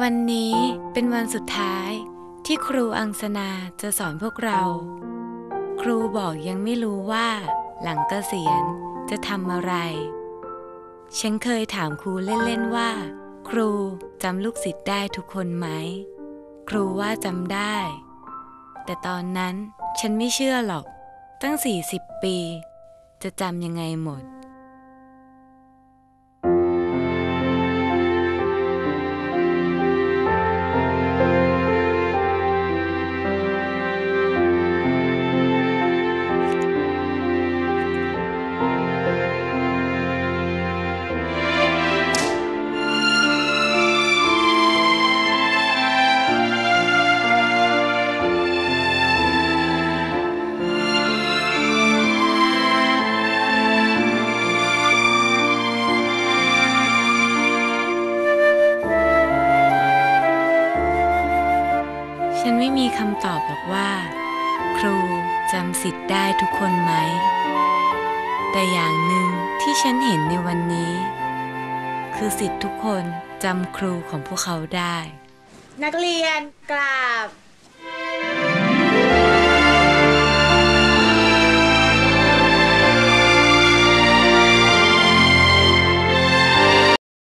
วันนี้เป็นวันสุดท้ายที่ครูอังสนาจะสอนพวกเรา ครูบอกยังไม่รู้ว่า หลังเกษียณจะทำอะไร ฉันเคยถามครูเล่นๆว่า ครูจำลูกศิษย์ได้ทุกคนไหม ครูว่าจำได้ แต่ตอนนั้นฉันไม่เชื่อหรอก ตั้ง 40 ปี จะจำยังไงหมด ฉันไม่มีคำตอบหรอกว่า ครูจำสิทธิ์ได้ทุกคนไหม แต่อย่างหนึ่งที่ฉันเห็นในวันนี้ คือสิทธิ์ทุกคนจำครูของพวกเขาได้ นักเรียนกราบ